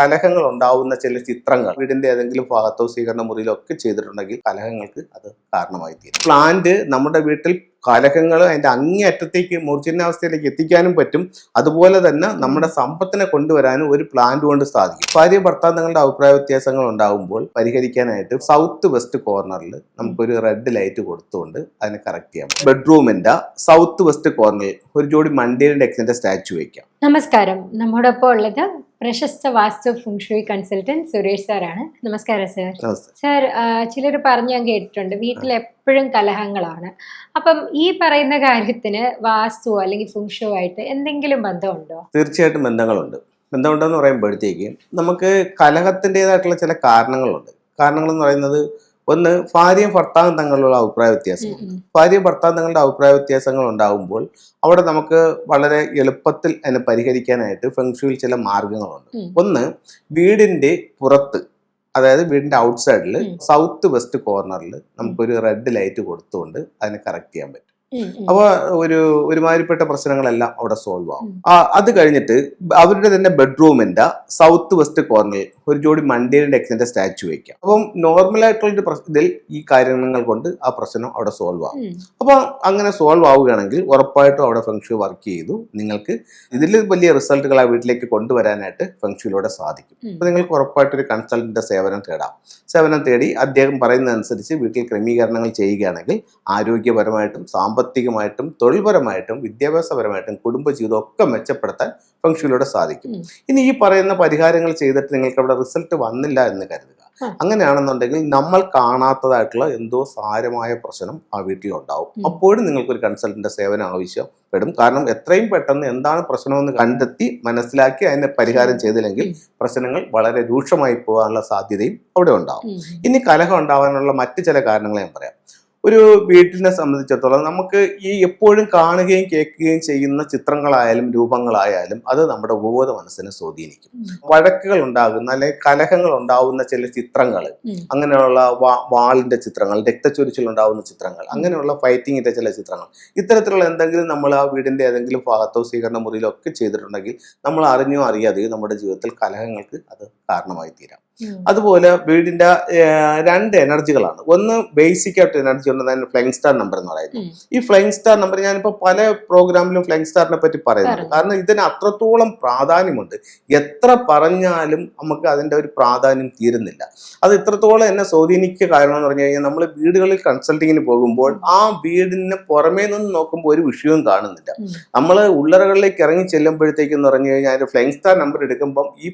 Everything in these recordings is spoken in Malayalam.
കലഹങ്ങൾ ഉണ്ടാവുന്ന ചില ചിത്രങ്ങൾ വീടിന്റെ ഏതെങ്കിലും ഭാഗത്തോ സ്വീകരണ മുറിയിലോ ഒക്കെ ചെയ്തിട്ടുണ്ടെങ്കിൽ കലഹങ്ങൾക്ക് അത് കാരണമായി തീരും. പ്ലാന്റ് നമ്മുടെ വീട്ടിൽ കലഹങ്ങൾ അതിന്റെ അങ്ങേയറ്റത്തേക്ക് മൂർച്ഛനാവസ്ഥയിലേക്ക് എത്തിക്കാനും പറ്റും. അതുപോലെ തന്നെ നമ്മുടെ സമ്പത്തിനെ കൊണ്ടുവരാനും ഒരു പ്ലാന്റ് കൊണ്ട് സാധിക്കും. ഭാര്യ ഭർത്താന്തങ്ങളുടെ അഭിപ്രായ വ്യത്യാസങ്ങൾ ഉണ്ടാകുമ്പോൾ പരിഹരിക്കാനായിട്ട് സൗത്ത് വെസ്റ്റ് കോർണറിൽ നമുക്കൊരു റെഡ് ലൈറ്റ് കൊടുത്തുകൊണ്ട് അതിനെ കറക്റ്റ് ചെയ്യാം ബെഡ്റൂമിന്റെ സൗത്ത് വെസ്റ്റ് കോർണറിൽ ഒരു ജോഡി മണ്ടേലിന്റെ എക്സിന്റെ സ്റ്റാച്ചു വയ്ക്കാം നമസ്കാരം. നമ്മോടൊപ്പം ഉള്ളത് പ്രശസ്ത വാസ്തു ഫുങ്ഷുയി കൺസൾട്ടന്റ് സുരേഷ് സാറാണ് നമസ്കാരം സാർ സാർ സർ ചിലർ പറഞ്ഞു ഞാൻ കേട്ടിട്ടുണ്ട്. വീട്ടിൽ എപ്പോഴും കലഹങ്ങളാണ്. അപ്പം ഈ പറയുന്ന കാര്യത്തിന് വാസ്തു അല്ലെങ്കിൽ ഫുങ്ഷോ ആയിട്ട് എന്തെങ്കിലും ബന്ധമുണ്ടോ? തീർച്ചയായിട്ടും ബന്ധങ്ങളുണ്ട്. ബന്ധമുണ്ടെന്ന് പറയുമ്പോഴത്തേക്ക് നമുക്ക് കലഹത്തിന്റെതായിട്ടുള്ള ചില കാരണങ്ങളുണ്ട്. കാരണങ്ങൾ എന്ന് പറയുന്നത് ഒന്ന് ഭാര്യയും ഭർത്താവും തമ്മിലുള്ള അഭിപ്രായ വ്യത്യാസം ഭാര്യയും ഭർത്താവും തങ്ങളുടെ അഭിപ്രായ വ്യത്യാസങ്ങൾ ഉണ്ടാകുമ്പോൾ അവിടെ നമുക്ക് വളരെ എളുപ്പത്തിൽ അതിനെ പരിഹരിക്കാനായിട്ട് ഫെങ്ഷുവിൽ ചില മാർഗങ്ങളുണ്ട് ഒന്ന് വീടിന്റെ പുറത്ത് അതായത് വീടിന്റെ ഔട്ട്സൈഡിൽ. സൗത്ത് വെസ്റ്റ് കോർണറിൽ നമുക്കൊരു റെഡ് ലൈറ്റ് കൊടുത്തുകൊണ്ട് അതിനെ കറക്റ്റ് ചെയ്യാൻ പറ്റും. അപ്പോൾ ഒരു ഒരുമാതിരിപ്പെട്ട പ്രശ്നങ്ങളെല്ലാം അവിടെ സോൾവ് ആവും. അത് കഴിഞ്ഞിട്ട് അവരുടെ തന്നെ ബെഡ്റൂമിന്റെ സൗത്ത് വെസ്റ്റ് കോർണറിൽ ഒരു ജോഡി മണ്ടേലിന്റെ എക്സിന്റെ സ്റ്റാച്ചു വയ്ക്കാം അപ്പം നോർമൽ ആയിട്ടുള്ള പ്രശ്നത്തിൽ ഇതിൽ ഈ കാര്യങ്ങൾ കൊണ്ട് ആ പ്രശ്നം അവിടെ സോൾവ് ആവും. അപ്പൊ അപ്പോൾ അങ്ങനെ സോൾവ് ആവുകയാണെങ്കിൽ ഉറപ്പായിട്ടും അവിടെ ഫെങ്ഷു വർക്ക് ചെയ്തു. നിങ്ങൾക്ക് ഇതിൽ വലിയ റിസൾട്ടുകൾ ആ വീട്ടിലേക്ക് കൊണ്ടുവരാനായിട്ട് ഫെങ്ഷുയിലൂടെ സാധിക്കും. അപ്പൊ അപ്പോൾ നിങ്ങൾക്ക് ഉറപ്പായിട്ട് ഒരു കൺസൾട്ടന്റിന്റെ സേവനം തേടാം. സേവനം തേടി അദ്ദേഹം പറയുന്നതനുസരിച്ച് വീട്ടിൽ ക്രമീകരണങ്ങൾ ചെയ്യുകയാണെങ്കിൽ ആരോഗ്യപരമായിട്ടും സാമ്പത്തികമായിട്ടും തൊഴിൽപരമായിട്ടും വിദ്യാഭ്യാസപരമായിട്ടും കുടുംബജീവിതം ഒക്കെ മെച്ചപ്പെടുത്താൻ ഫംഗ്ഷനിലൂടെ സാധിക്കും. ഇനി ഈ പറയുന്ന പരിഹാരങ്ങൾ ചെയ്തിട്ട് നിങ്ങൾക്ക് അവിടെ റിസൾട്ട് വന്നില്ല എന്ന് കരുതുക. അങ്ങനെയാണെന്നുണ്ടെങ്കിൽ നമ്മൾ കാണാത്തതായിട്ടുള്ള എന്തോ സാരമായ പ്രശ്നം ആ വീട്ടിൽ ഉണ്ടാവും. അപ്പോഴും നിങ്ങൾക്കൊരു കൺസൾട്ടന്റ് സേവനം ആവശ്യപ്പെടും. കാരണം എത്രയും പെട്ടെന്ന് എന്താണ് പ്രശ്നമെന്ന് കണ്ടെത്തി മനസ്സിലാക്കി അതിനെ പരിഹാരം ചെയ്തില്ലെങ്കിൽ പ്രശ്നങ്ങൾ വളരെ രൂക്ഷമായി പോകാനുള്ള സാധ്യതയും അവിടെ ഉണ്ടാവും. ഇനി കലഹം ഉണ്ടാവാനുള്ള മറ്റു ചില കാരണങ്ങൾ ഞാൻ പറയാം. ഒരു വീട്ടിനെ സംബന്ധിച്ചിടത്തോളം നമുക്ക് ഈ എപ്പോഴും കാണുകയും കേൾക്കുകയും ചെയ്യുന്ന ചിത്രങ്ങളായാലും രൂപങ്ങളായാലും അത് നമ്മുടെ ഉപബോധ മനസ്സിനെ സ്വാധീനിക്കും. വഴക്കുകൾ ഉണ്ടാകുന്ന അല്ലെങ്കിൽ കലഹങ്ങൾ ഉണ്ടാകുന്ന ചില ചിത്രങ്ങൾ അങ്ങനെയുള്ള വാളിന്റെ ചിത്രങ്ങൾ രക്തച്ചൊരിച്ചിൽ ഉണ്ടാകുന്ന ചിത്രങ്ങൾ അങ്ങനെയുള്ള ഫൈറ്റിങ്ങിന്റെ ചില ചിത്രങ്ങൾ ഇത്തരത്തിലുള്ള എന്തെങ്കിലും നമ്മൾ ആ വീടിന്റെ ഏതെങ്കിലും ഭാഗത്തോ സ്വീകരണ മുറിയിലോ ഒക്കെ ചെയ്തിട്ടുണ്ടെങ്കിൽ നമ്മൾ അറിഞ്ഞോ അറിയാതെയോ നമ്മുടെ ജീവിതത്തിൽ കലഹങ്ങൾക്ക് അത് കാരണമായി തീരാം. അതുപോലെ വീടിന്റെ രണ്ട് എനർജികളാണ്. ഒന്ന് ബേസിക് ആയിട്ട് എനർജി ഉണ്ട് ഫ്ലൈങ് സ്റ്റാർ നമ്പർ എന്ന് പറയുന്നത്. ഈ ഫ്ലൈങ് സ്റ്റാർ നമ്പർ ഞാനിപ്പോ പല പ്രോഗ്രാമിലും ഫ്ലൈങ് സ്റ്റാറിനെ പറ്റി പറയുന്നുണ്ട്. കാരണം ഇതിന് അത്രത്തോളം പ്രാധാന്യമുണ്ട്. എത്ര പറഞ്ഞാലും നമുക്ക് അതിന്റെ ഒരു പ്രാധാന്യം തീരുന്നില്ല. അത് ഇത്രത്തോളം എന്നെ സ്വാധീനിക്കുക കാരണം എന്ന് പറഞ്ഞു കഴിഞ്ഞാൽ നമ്മൾ വീടുകളിൽ കൺസൾട്ടിങ്ങിന് പോകുമ്പോൾ ആ വീടിന് പുറമേ നിന്ന് നോക്കുമ്പോൾ ഒരു വിഷയവും കാണുന്നില്ല. നമ്മൾ ഉള്ളറകളിലേക്ക് ഇറങ്ങി ചെല്ലുമ്പോഴത്തേക്ക് എന്ന് പറഞ്ഞു കഴിഞ്ഞാൽ അതിന്റെ ഫ്ലൈങ് സ്റ്റാർ നമ്പർ എടുക്കുമ്പം ഈ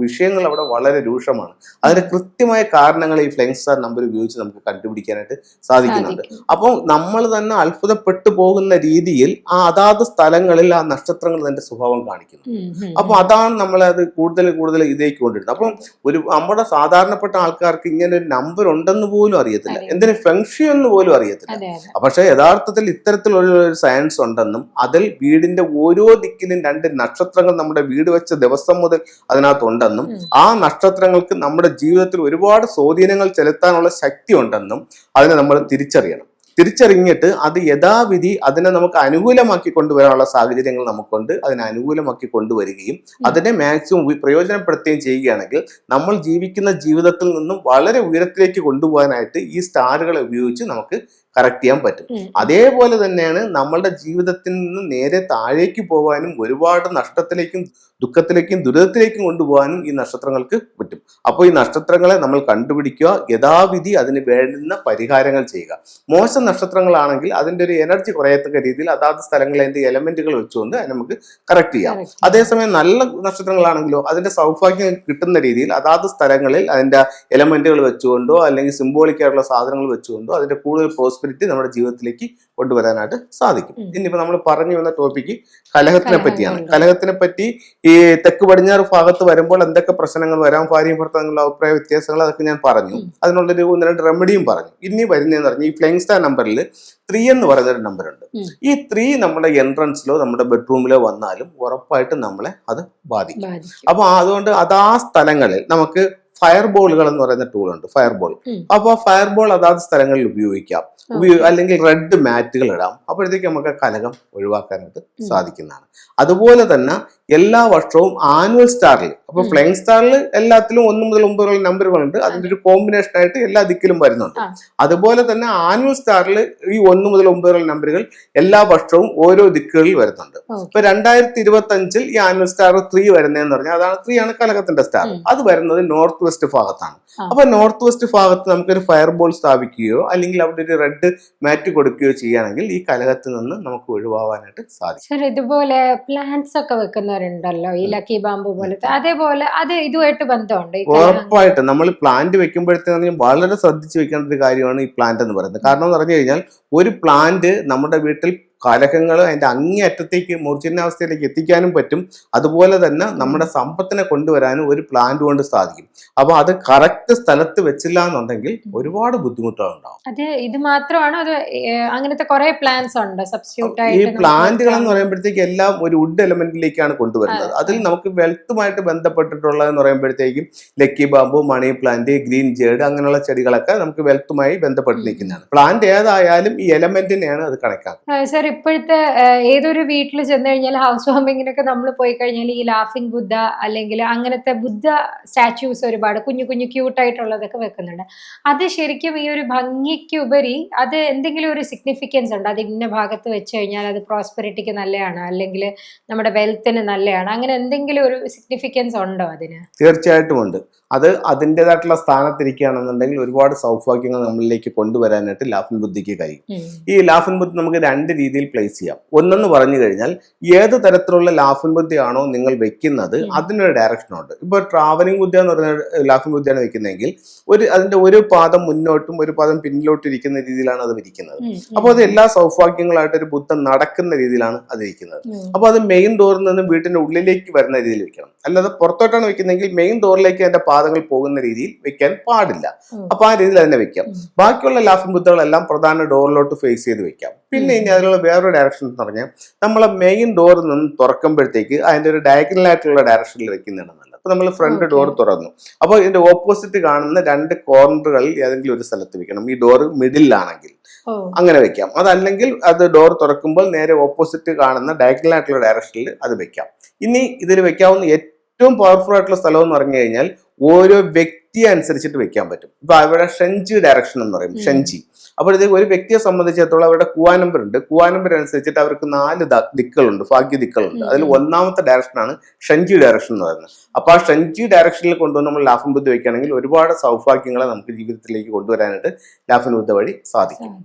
വിഷയങ്ങൾ അവിടെ വളരെ രൂക്ഷമാണ്. അതിന്റെ കൃത്യമായ കാരണങ്ങൾ ഈ ഫ്ലൈങ് സ്റ്റാർ നമ്പർ ഉപയോഗിച്ച് നമുക്ക് കണ്ടുപിടിക്കാനായിട്ട് സാധിക്കുന്നുണ്ട്. അപ്പോൾ അപ്പം നമ്മൾ തന്നെ അത്ഭുതപ്പെട്ടു പോകുന്ന രീതിയിൽ ആ അതാത് സ്ഥലങ്ങളിൽ ആ നക്ഷത്രങ്ങൾ അതിന്റെ സ്വഭാവം കാണിക്കുന്നു. ഉം. ഉം. അപ്പൊ അതാണ് നമ്മൾ അത് കൂടുതൽ കൂടുതൽ ഇതിലേക്ക് കൊണ്ടിരുന്നത് അപ്പം ഒരു നമ്മുടെ സാധാരണപ്പെട്ട ആൾക്കാർക്ക് ഇങ്ങനെ ഒരു നമ്പർ ഉണ്ടെന്ന് പോലും അറിയത്തില്ല. എന്തിനു ഫെങ്ഷി എന്ന് പോലും അറിയത്തില്ല. പക്ഷെ യഥാർത്ഥത്തിൽ ഇത്തരത്തിലുള്ള ഒരു സയൻസ് ഉണ്ടെന്നും അതിൽ വീടിന്റെ ഓരോ ദിക്കിലും രണ്ട് നക്ഷത്രങ്ങൾ നമ്മുടെ വീട് വെച്ച ദിവസം മുതൽ അതിനകത്തുണ്ടെന്നും ആ നക്ഷത്രങ്ങൾക്ക് നമ്മുടെ ജീവിതത്തിൽ ഒരുപാട് സ്വാധീനങ്ങൾ ചെലുത്താനുള്ള ശക്തി ഉണ്ടെന്നും അതിനെ നമ്മൾ തിരിച്ചറിയണം. തിരിച്ചറിഞ്ഞിട്ട് അത് യഥാവിധി അതിനെ നമുക്ക് അനുകൂലമാക്കി കൊണ്ടുവരാനുള്ള സാഹചര്യങ്ങൾ നമുക്കുണ്ട്. അതിനെ അനുകൂലമാക്കി കൊണ്ടുവരികയും അതിനെ മാക്സിമം പ്രയോജനപ്പെടുത്തുകയും ചെയ്യുകയാണെങ്കിൽ നമ്മൾ ജീവിക്കുന്ന ജീവിതത്തിൽ നിന്നും വളരെ ഉയരത്തിലേക്ക് കൊണ്ടുപോകാനായിട്ട് ഈ സ്റ്റാറുകളെ ഉപയോഗിച്ച് നമുക്ക് കറക്റ്റ് ചെയ്യാൻ പറ്റും. അതേപോലെ തന്നെയാണ് നമ്മളുടെ ജീവിതത്തിൽ നിന്ന് നേരെ താഴേക്ക് പോകാനും ഒരുപാട് നഷ്ടത്തിലേക്കും ദുഃഖത്തിലേക്കും ദുരിതത്തിലേക്കും കൊണ്ടുപോകാനും ഈ നക്ഷത്രങ്ങൾക്ക് പറ്റും. അപ്പോൾ ഈ നക്ഷത്രങ്ങളെ നമ്മൾ കണ്ടുപിടിക്കുക യഥാവിധി അതിന് വേണ്ടുന്ന പരിഹാരങ്ങൾ ചെയ്യുക. മോശം നക്ഷത്രങ്ങളാണെങ്കിൽ അതിന്റെ ഒരു എനർജി കുറയത്തക്ക രീതിയിൽ അതാത് സ്ഥലങ്ങളിൽ അതിന്റെ എലമെന്റുകൾ വെച്ചുകൊണ്ട് അതിനെ നമുക്ക് കറക്റ്റ് ചെയ്യാം. അതേസമയം നല്ല നക്ഷത്രങ്ങളാണെങ്കിലോ അതിന്റെ സൗഭാഗ്യം കിട്ടുന്ന രീതിയിൽ അതാത് സ്ഥലങ്ങളിൽ അതിന്റെ എലമെന്റുകൾ വെച്ചുകൊണ്ടോ അല്ലെങ്കിൽ സിംബോളിക് ആയിട്ടുള്ള സാധനങ്ങൾ വെച്ചുകൊണ്ടോ അതിന്റെ കൂടുതൽ പ്രോസ്പെരിറ്റി നമ്മുടെ ജീവിതത്തിലേക്ക് കൊണ്ടുവരാനായിട്ട് സാധിക്കും. ഇനിയിപ്പോൾ നമ്മൾ പറഞ്ഞു വന്ന ടോപ്പിക്ക് കലഹത്തിനെ പറ്റിയാണ്. കലഹത്തിനെ പറ്റി ഈ തെക്ക് പടിഞ്ഞാറ് ഭാഗത്ത് വരുമ്പോൾ എന്തൊക്കെ പ്രശ്നങ്ങൾ വരാം ഭാര്യയും ഭർത്താവിനുള്ള അഭിപ്രായ വ്യത്യാസങ്ങൾ അതൊക്കെ ഞാൻ പറഞ്ഞു. അതിനുള്ളൊരു ഒന്ന് രണ്ട് റെമഡിയും പറഞ്ഞു. ഇനി വരുന്നതെന്ന് പറഞ്ഞു ഈ ഫ്ലൈങ് സ്റ്റാർ നമ്പറിൽ ത്രീ എന്ന് പറയുന്ന ഒരു നമ്പർ ഉണ്ട്. ഈ ത്രീ നമ്മുടെ എൻട്രൻസിലോ നമ്മുടെ ബെഡ്റൂമിലോ വന്നാലും ഉറപ്പായിട്ടും നമ്മളെ അത് ബാധിക്കും. ബാധിക്കും. അപ്പൊ അതുകൊണ്ട് അതാ സ്ഥലങ്ങളിൽ നമുക്ക് ഫയർ ബോളുകൾ എന്ന് പറയുന്ന ടൂൾ ഉണ്ട് ഫയർ ബോൾ. അപ്പോൾ ഫയർ ബോൾ അതാത് സ്ഥലങ്ങളിൽ ഉപയോഗിക്കാം. അല്ലെങ്കിൽ റെഡ് മാറ്റുകൾ ഇടാം. അപ്പോഴത്തേക്ക് നമുക്ക് കലകം ഒഴിവാക്കാനായിട്ട് സാധിക്കുന്നതാണ്. അതുപോലെ തന്നെ എല്ലാ വർഷവും ആനുവൽ സ്റ്റാറിൽ അപ്പൊ. ഫ്ലൈങ് സ്റ്റാറിൽ എല്ലാത്തിലും ഒന്ന് മുതൽ ഒമ്പത് വരെയുള്ള നമ്പറുകളുണ്ട് അതിന്റെ ഒരു കോമ്പിനേഷൻ ആയിട്ട് എല്ലാ ദിക്കിലും വരുന്നുണ്ട്. അതുപോലെ തന്നെ ആനുവൽ സ്റ്റാറിൽ ഈ ഒന്ന് മുതൽ ഒമ്പത് വരെയുള്ള നമ്പറുകൾ എല്ലാ വർഷവും ഓരോ ദിക്കുകളിൽ വരുന്നുണ്ട്. ഇപ്പൊ രണ്ടായിരത്തി ഇരുപത്തി അഞ്ചിൽ ഈ ആനുവൽ സ്റ്റാർ ത്രീ വരുന്നതെന്ന് പറഞ്ഞാൽ അതാണ് ത്രീ ആണ് കലകത്തിന്റെ സ്റ്റാർ അത് വരുന്നത് നോർത്ത് വെസ്റ്റ് ഭാഗത്താണ്. അപ്പൊ നോർത്ത് വെസ്റ്റ് ഭാഗത്ത് നമുക്കൊരു ഫയർ ബോൾ സ്ഥാപിക്കുകയോ അല്ലെങ്കിൽ അവിടെ ഒരു റെഡ് മാറ്റ് കൊടുക്കുകയോ ചെയ്യുകയാണെങ്കിൽ ഈ കലകത്തിൽ നിന്ന് നമുക്ക് ഒഴിവാവാനായിട്ട് സാധിക്കും. ഇതുപോലെ പ്ലാന്റ്സ് ഒക്കെ വെക്കുന്നവരുണ്ടല്ലോ ഈ ലക്കി ബാമ്പു പോലത്തെ. അതേപോലെ അത് ഇതുമായിട്ട് ബന്ധമുണ്ട് ഉറപ്പായിട്ടും നമ്മൾ പ്ലാന്റ് വെക്കുമ്പോഴത്തേക്കും വളരെ ശ്രദ്ധിച്ച് വെക്കേണ്ട ഒരു കാര്യമാണ് ഈ പ്ലാന്റ് എന്ന് പറയുന്നത്. കാരണം എന്ന് പറഞ്ഞു കഴിഞ്ഞാൽ ഒരു പ്ലാന്റ് നമ്മുടെ വീട്ടിൽ കലഹങ്ങൾ അതിന്റെ അങ്ങേയറ്റത്തേക്ക് അവസ്ഥയിലേക്ക് എത്തിക്കാനും പറ്റും. അതുപോലെ തന്നെ നമ്മുടെ സമ്പത്തിനെ കൊണ്ടുവരാനും ഒരു പ്ലാന്റ് കൊണ്ട് സാധിക്കും. അപ്പൊ അത് കറക്റ്റ് സ്ഥലത്ത് വെച്ചില്ല എന്നുണ്ടെങ്കിൽ ഒരുപാട് ബുദ്ധിമുട്ടുകൾ ഉണ്ടാവും അത് ഇത് മാത്രമാണോ? അത് അങ്ങനത്തെ കുറെ പ്ലാൻസ് ഉണ്ട്? സബ്സ്റ്റിറ്റ്യൂട്ട് ഈ പ്ലാന്റുകൾ എന്ന്. പറയുമ്പോഴത്തേക്ക് എല്ലാം ഒരു വുഡ് എലമെന്റിലേക്കാണ് കൊണ്ടുവരുന്നത്. അതിൽ അതെ. നമുക്ക് വെൽത്തുമായിട്ട് ബന്ധപ്പെട്ടിട്ടുള്ളതെന്ന് പറയുമ്പോഴത്തേക്കും lucky bamboo money plant green jade അങ്ങനെയുള്ള ചെടികളൊക്കെ നമുക്ക് വെൽത്തുമായി ബന്ധപ്പെട്ട് ഉം. നിൽക്കുന്നതാണ് പ്ലാന്റ് ഏതായാലും ഈ എലമെന്റിനെയാണ് അത് കണക്കാക്കുന്നത്. ഇപ്പോഴത്തെ ഏതൊരു വീട്ടിൽ ചെന്ന് കഴിഞ്ഞാൽ ഹൗസ് വാമിങ്ങിനൊക്കെ നമ്മൾ പോയി കഴിഞ്ഞാൽ ഈ ലാഫിംഗ് ബുദ്ധ അല്ലെങ്കിൽ അങ്ങനത്തെ ബുദ്ധ സ്റ്റാച്യൂസ് ഒരുപാട് കുഞ്ഞു കുഞ്ഞു ക്യൂട്ടായിട്ടുള്ളതൊക്കെ വെക്കുന്നുണ്ട്. അത് ശരിക്കും ഈ ഒരു ഭംഗിക്ക് ഉപരി അത് എന്തെങ്കിലും ഒരു സിഗ്നിഫിക്കൻസ് ഉണ്ട്? അത് ഇന്ന ഭാഗത്ത് വെച്ച് കഴിഞ്ഞാൽ അത് പ്രോസ്പെറിറ്റിക്ക് നല്ലതാണ് അല്ലെങ്കിൽ നമ്മുടെ വെൽത്തിന് നല്ലതാണ് അങ്ങനെ എന്തെങ്കിലും ഒരു സിഗ്നിഫിക്കൻസ് ഉണ്ടോ അതിന്? തീർച്ചയായിട്ടും ഉണ്ട്. അത് അതിന്റെതായിട്ടുള്ള സ്ഥാനത്തിരിക്കുകയാണെന്നുണ്ടെങ്കിൽ ഒരുപാട് സൗഭാഗ്യങ്ങൾ നമ്മളിലേക്ക് കൊണ്ടുവരാനായിട്ട് ലാഫിൻ ബുദ്ധിക്ക് കഴിയും. ഈ ലാഫിൻ ബുദ്ധി നമുക്ക് രണ്ട് രീതിയിൽ പ്ലേസ് ചെയ്യാം. ഒന്നെന്ന് പറഞ്ഞു കഴിഞ്ഞാൽ ഏത് തരത്തിലുള്ള ലാഫിൻ ബുദ്ധിയാണോ നിങ്ങൾ വെക്കുന്നത്. അതിനൊരു ഡയറക്ഷൻ ഉണ്ട്. ഇപ്പൊ ട്രാവലിംഗ് ബുദ്ധി എന്ന് പറഞ്ഞ ലാഫിൻ ബുദ്ധിയാണ് വെക്കുന്നതെങ്കിൽ ഒരു അതിന്റെ ഒരു പാദം മുന്നോട്ടും ഒരു പാദം പിന്നിലോട്ടും ഇരിക്കുന്ന രീതിയിലാണ് അത് ഇരിക്കുന്നത്. ഉം. അപ്പോൾ അത് എല്ലാ സൗഭാഗ്യങ്ങളായിട്ട് ഒരു ബുദ്ധം നടക്കുന്ന രീതിയിലാണ് അത് ഇരിക്കുന്നത്. അപ്പോൾ അത് മെയിൻ ഡോറിൽ നിന്ന് വീട്ടിന്റെ ഉള്ളിലേക്ക് വരുന്ന രീതിയിൽ വെക്കണം. അല്ലാതെ പുറത്തോട്ടാണ് വെക്കുന്നതെങ്കിൽ മെയിൻ ഡോറിലേക്ക് അതിന്റെ പാദങ്ങൾ പോകുന്ന രീതിയിൽ വെക്കാൻ പാടില്ല. അപ്പൊ ആ രീതിയിൽ അതിനെ വെക്കാം. ബാക്കിയുള്ള ലാഫിൻ ബുദ്ധകളെല്ലാം പ്രധാന ഡോറിലോട്ട് ഫേസ് ചെയ്ത് വെക്കാം. പിന്നെ ഇനി അതിനുള്ള വേറൊരു ഡയറക്ഷൻ എന്ന് പറഞ്ഞാൽ നമ്മളെ മെയിൻ ഡോറിൽ നിന്ന് തുറക്കുമ്പോഴത്തേക്ക് അതിന്റെ ഒരു ഡയഗണൽ ആയിട്ടുള്ള ഡയറക്ഷനിൽ വെക്കുന്നതാണ് നല്ലത്. അപ്പോൾ നമ്മൾ ഫ്രണ്ട് ഡോർ തുറന്നു. അപ്പോൾ ഇതിന്റെ ഓപ്പോസിറ്റ് കാണുന്ന രണ്ട് കോർണറുകളിൽ ഏതെങ്കിലും ഒരു സ്ഥലത്ത് വെക്കണം. ഈ ഡോർ മിഡിലാണെങ്കിൽ അങ്ങനെ വെക്കാം. അതല്ലെങ്കിൽ അത് ഡോർ തുറക്കുമ്പോൾ നേരെ ഓപ്പോസിറ്റ് കാണുന്ന ഡയഗണൽ ആയിട്ടുള്ള ഡയറക്ഷനിൽ അത് വെക്കാം. ഇനി ഇതിൽ വെക്കാവുന്ന ഏറ്റവും പവർഫുൾ ആയിട്ടുള്ള സ്ഥലം എന്ന് പറഞ്ഞു കഴിഞ്ഞാൽ ഓരോ വ്യക്തി അനുസരിച്ചിട്ട് വെക്കാൻ പറ്റും. ഇപ്പൊ അവിടെ ഷെഞ്ചി ഡയറക്ഷൻ എന്ന് പറയും. ഷെഞ്ചി അപ്പോഴത്തേക്ക് ഒരു വ്യക്തിയെ സംബന്ധിച്ചിടത്തോളം അവരുടെ കുവാ നമ്പർ ഉണ്ട്. കുവാ നമ്പർ അനുസരിച്ചിട്ട് അവർക്ക് നാല് ദിക്കുകളുണ്ട് ഭാഗ്യ ദിക്കുകളുണ്ട് അതിൽ ഒന്നാമത്തെ ഡയറക്ഷനാണ് ഷഞ്ചി ഡയറക്ഷൻ എന്ന് പറയുന്നത്. അപ്പോൾ ആ ഷഞ്ചി ഡയറക്ഷനിൽ കൊണ്ടുവന്ന് നമ്മൾ ലാഫൻ ബുദ്ധ വയ്ക്കുകയാണെങ്കിൽ ഒരുപാട് സൗഭാഗ്യങ്ങളെ നമുക്ക് ജീവിതത്തിലേക്ക് കൊണ്ടുവരാനായിട്ട് ലാഫൻ ബുദ്ധ വഴി സാധിക്കും.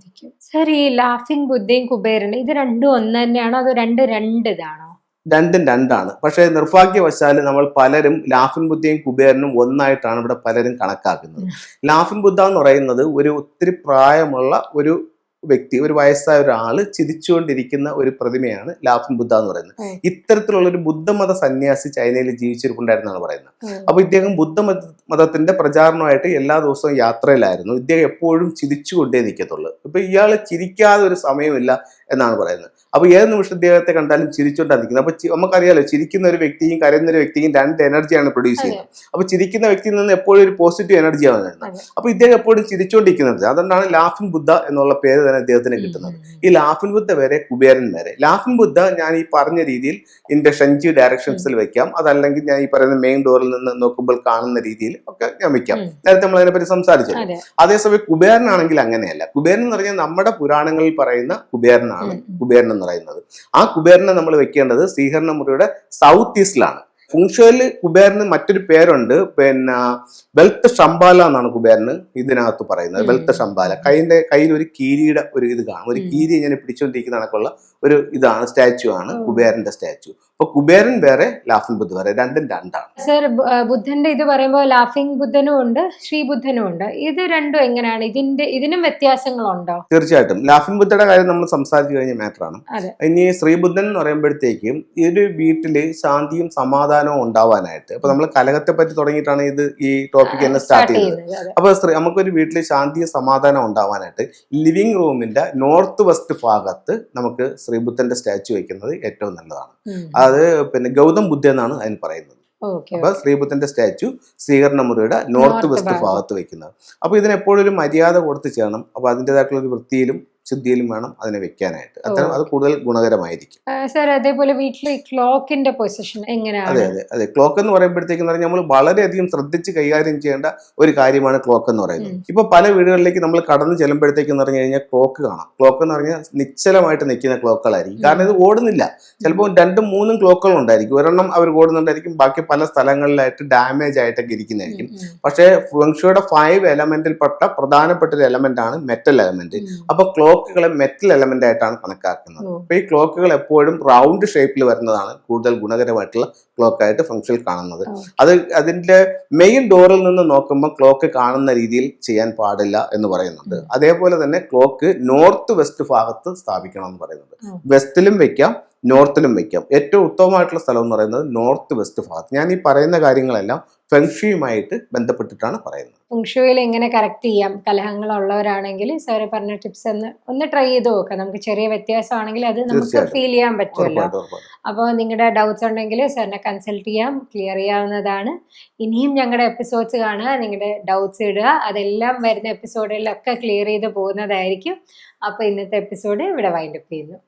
സർ ഈ ലാഫിംഗ് ബുദ്ധയും കുബേരനും ഇത് രണ്ടും ഒന്ന് തന്നെയാണോ അതോ രണ്ട് രണ്ട് ഇതാണോ? രണ്ടും രണ്ടാണ്. പക്ഷേ നിർഭാഗ്യവശാൽ നമ്മൾ പലരും ലാഫിൻ ബുദ്ധയും കുബേരനും ഒന്നായിട്ടാണ് ഇവിടെ പലരും കണക്കാക്കുന്നത്. ലാഫിൻ ബുദ്ധ എന്ന് പറയുന്നത് ഒരു ഒത്തിരി പ്രായമുള്ള ഒരു വ്യക്തി ഒരു വയസ്സായ ഒരാൾ ചിരിച്ചുകൊണ്ടിരിക്കുന്ന ഒരു പ്രതിമയാണ് ലാഫിൻ ബുദ്ധ എന്ന് പറയുന്നത്. ഇത്തരത്തിലുള്ള ഒരു ബുദ്ധമത സന്യാസി ചൈനയിൽ ജീവിച്ചിരിപ്പുണ്ടായിരുന്നാണ് പറയുന്നത്. അപ്പൊ ഇദ്ദേഹം ബുദ്ധമത മതത്തിന്റെ പ്രചാരണമായിട്ട് എല്ലാ ദിവസവും യാത്രയിലായിരുന്നു. ഇദ്ദേഹം എപ്പോഴും ചിരിച്ചുകൊണ്ടേ നിൽക്കത്തുള്ളൂ. ഇപ്പൊ ഇയാൾ ചിരിക്കാതെ ഒരു സമയമില്ല എന്നാണ് പറയുന്നത്. അപ്പൊ ഏത് നിമിഷം ഇദ്ദേഹത്തെ കണ്ടാലും ചിരിച്ചുകൊണ്ടാണ് നിൽക്കുന്നത്. അപ്പൊ നമുക്കറിയാലോ ചിരിക്കുന്ന ഒരു വ്യക്തിയും കരയുന്ന ഒരു വ്യക്തിയും രണ്ട് എനർജിയാണ് പ്രൊഡ്യൂസ് ചെയ്യുന്നത്. അപ്പൊ ചിരിക്കുന്ന വ്യക്തിയിൽ നിന്ന് എപ്പോഴും ഒരു പോസിറ്റീവ് എനർജിയാണ് വരുന്നത്. അപ്പൊ ഇദ്ദേഹം എപ്പോഴും ചിരിച്ചുകൊണ്ടിരിക്കുന്നത് അതുകൊണ്ടാണ് ലാഫിൻ ബുദ്ധ എന്നുള്ള പേര് തന്നെ ഇദ്ദേഹത്തിന് കിട്ടുന്നത്. ഈ ലാഫിൻ ബുദ്ധ വരെ കുബേരൻ വരെ ലാഫിൻ ബുദ്ധ ഞാൻ ഈ പറഞ്ഞ രീതിയിൽ ഇതിന്റെ ഷഞ്ചി ഡയറക്ഷൻസിൽ വെക്കാം. അതല്ലെങ്കിൽ ഞാൻ ഈ പറയുന്ന മെയിൻ ഡോറിൽ നിന്ന് നോക്കുമ്പോൾ കാണുന്ന രീതിയിൽ ഒക്കെ ഞാൻ വെക്കാം. നേരത്തെ നമ്മൾ അതിനെപ്പറ്റി സംസാരിച്ചു അതേസമയം കുബേരൻ ആണെങ്കിൽ അങ്ങനെയല്ല. കുബേരൻ എന്ന് പറഞ്ഞാൽ നമ്മുടെ പുരാണങ്ങളിൽ പറയുന്ന കുബേരനാണ്. കുബേരൻ എന്ന് പറയുന്നത്. ആ കുബേരനെ നമ്മൾ വെക്കേണ്ടത് ശ്രീഹരണ മുറിയുടെ സൗത്ത് ഈസ്റ്റിലാണ് ഫുങ്ഷോയിൽ കുബേരന് മറ്റൊരു പേരുണ്ട്. പിന്നെ വെൽത്ത് ഷംബാല എന്നാണ് കുബേരന് ഇതിനകത്ത് പറയുന്നത്. ബെൽത്ത് വെൽത്ത് ഷംബാല കൈന്റെ കയ്യിൽ ഒരു കീരിയുടെ ഒരു ഇത് കാണും. ഒരു. കീരി ഇങ്ങനെ പിടിച്ചുകൊണ്ടിരിക്കുന്ന കണക്കുള്ള ഒരു ഇതാണ് സ്റ്റാച്ചു ആണ്. കുബേരന്റെ സ്റ്റാച്ചു അപ്പൊ കുബേരൻ വേറെ ലാഫിംഗ് ബുദ്ധ വേറെ രണ്ടും രണ്ടാണ്. സർ ബുദ്ധന്റെ ഇത് പറയുമ്പോൾ ലാഫിംഗ് ബുദ്ധനും ഉണ്ട് ശ്രീ ബുദ്ധനും ഉണ്ട്. ഇത് രണ്ടും എങ്ങനെയാണ്? ഇതിന്റെ ഇതിനും വ്യത്യാസങ്ങളുണ്ടോ? തീർച്ചയായിട്ടും. ലാഫിംഗ് ബുദ്ധയുടെ കാര്യം നമ്മൾ സംസാരിച്ചു കഴിഞ്ഞ മാറ്ററാണ്. ഇനി ശ്രീബുദ്ധൻ എന്ന് പറയുമ്പോഴത്തേക്കും ഈ ഒരു വീട്ടിൽ ശാന്തിയും സമാധാനവും ഉണ്ടാവാനായിട്ട് അപ്പൊ നമ്മൾ കലകത്തെ പറ്റി തുടങ്ങിയിട്ടാണ് ഇത് ഈ ടോപ്പിക് തന്നെ സ്റ്റാർട്ട് ചെയ്തത്. ചെയ്യുന്നത്. അപ്പൊ നമുക്കൊരു വീട്ടിൽ ശാന്തിയും സമാധാനം ഉണ്ടാവാനായിട്ട് ലിവിംഗ് റൂമിന്റെ നോർത്ത് വെസ്റ്റ് ഭാഗത്ത് നമുക്ക് ശ്രീബുദ്ധന്റെ സ്റ്റാച്ചു വെക്കുന്നത് ഏറ്റവും നല്ലതാണ്. അത് പിന്നെ ഗൗതം ബുദ്ധ എന്നാണ് അതിന് പറയുന്നത്. അപ്പൊ ശ്രീബുദ്ധന്റെ സ്റ്റാച്ചു സ്വീകരണ മുറിയുടെ നോർത്ത് വെസ്റ്റ് ഭാഗത്ത് വെക്കുന്നത്. അപ്പൊ ഇതിനെപ്പോഴും ഒരു മര്യാദ കൊടുത്ത് ചെയ്യണം അപ്പൊ അതിന്റെതായിട്ടുള്ള ഒരു വൃത്തിയിലും ശുദ്ധിയിലും വേണം അതിനെ വെക്കാനായിട്ട്. അത്തരം അത് കൂടുതൽ ഗുണകരമായിരിക്കും. സാർ അതേപോലെ വീട്ടിൽ ക്ലോക്കിന്റെ പൊസിഷൻ എങ്ങനെയാണ്? അതെ അതെ അതെ. ക്ലോക്ക് എന്ന് പറയുമ്പോഴത്തേക്കും നമ്മൾ വളരെയധികം ശ്രദ്ധിച്ച് കൈകാര്യം ചെയ്യേണ്ട ഒരു കാര്യമാണ് ക്ലോക്ക് എന്ന് പറയുന്നത്. ഇപ്പൊ പല വീടുകളിലേക്ക് നമ്മൾ കടന്നു ചെല്ലുമ്പോഴത്തേക്കും പറഞ്ഞു കഴിഞ്ഞാൽ ക്ലോക്ക് കാണാം. ക്ലോക്ക് എന്ന് പറഞ്ഞാൽ നിശ്ചലമായിട്ട് നിൽക്കുന്ന ക്ലോക്കുകളായിരിക്കും. കാരണം ഇത് ഓടുന്നില്ല. ചിലപ്പോൾ രണ്ടും മൂന്നും ക്ലോക്കുകൾ ഉണ്ടായിരിക്കും ഒരെണ്ണം അവർ ഓടുന്നുണ്ടായിരിക്കും. ബാക്കി പല സ്ഥലങ്ങളിലായിട്ട് ഡാമേജ് ആയിട്ടൊക്കെ ഇരിക്കുന്നതായിരിക്കും. പക്ഷേ ഫെങ്ഷുയുടെ ഫൈവ് എലമെന്റിൽപ്പെട്ട പ്രധാനപ്പെട്ട ഒരു എലമെന്റ് ആണ് മെറ്റൽ എലമെന്റ്. അപ്പൊ ക്ലോക്കുകളെ മെറ്റൽ എലമെന്റ് ആയിട്ടാണ് കണക്കാക്കുന്നത്. അപ്പൊ ഈ ക്ലോക്കുകൾ എപ്പോഴും റൗണ്ട് ഷേപ്പിൽ വരുന്നതാണ് കൂടുതൽ ഗുണകരമായിട്ടുള്ള ക്ലോക്ക് ആയിട്ട് ഫംഗ്ഷനിൽ കാണുന്നത്. അത് അതിന്റെ മെയിൻ ഡോറിൽ നിന്ന് നോക്കുമ്പോൾ ക്ലോക്ക് കാണുന്ന രീതിയിൽ ചെയ്യാൻ പാടില്ല എന്ന് പറയുന്നുണ്ട്. അതേപോലെ തന്നെ ക്ലോക്ക് നോർത്ത് വെസ്റ്റ് ഭാഗത്ത് സ്ഥാപിക്കണം എന്ന് പറയുന്നുണ്ട്. വെസ്റ്റിലും വെക്കാം നോർത്തിലും വയ്ക്കാം ഏറ്റവും ഉത്തമമായിട്ടുള്ള സ്ഥലം എന്ന് പറയുന്നത് നോർത്ത് വെസ്റ്റ് ഭാഗത്ത്. ഞാൻ ഈ പറയുന്ന കാര്യങ്ങളെല്ലാം ഫെങ്ഷിയുമായിട്ട് ബന്ധപ്പെട്ടിട്ടാണ് പറയുന്നത്. ഫെങ്ഷുയിൽ എങ്ങനെ കറക്റ്റ് ചെയ്യാം? കലഹങ്ങൾ ഉള്ളവരാണെങ്കിൽ സാറ് പറഞ്ഞ ടിപ്സ് ഒന്ന് ഒന്ന് ട്രൈ ചെയ്ത് നോക്കാം. നമുക്ക് ചെറിയ വ്യത്യാസമാണെങ്കിൽ അത് നമുക്ക് ഫീൽ ചെയ്യാൻ പറ്റുമല്ലോ. അപ്പോൾ നിങ്ങളുടെ ഡൗട്ട്സ് ഉണ്ടെങ്കിൽ സാറിനെ കൺസൾട്ട് ചെയ്യാം. ക്ലിയർ ചെയ്യാവുന്നതാണ്. ഇനിയും ഞങ്ങളുടെ എപ്പിസോഡ്സ് കാണുക നിങ്ങളുടെ ഡൗട്ട്സ് ഇടുക. അതെല്ലാം വരുന്ന എപ്പിസോഡുകളിലൊക്കെ ക്ലിയർ ചെയ്ത് പോകുന്നതായിരിക്കും. അപ്പോൾ ഇന്നത്തെ എപ്പിസോഡ് ഇവിടെ വൈൻഡപ്പ് ചെയ്യുന്നു.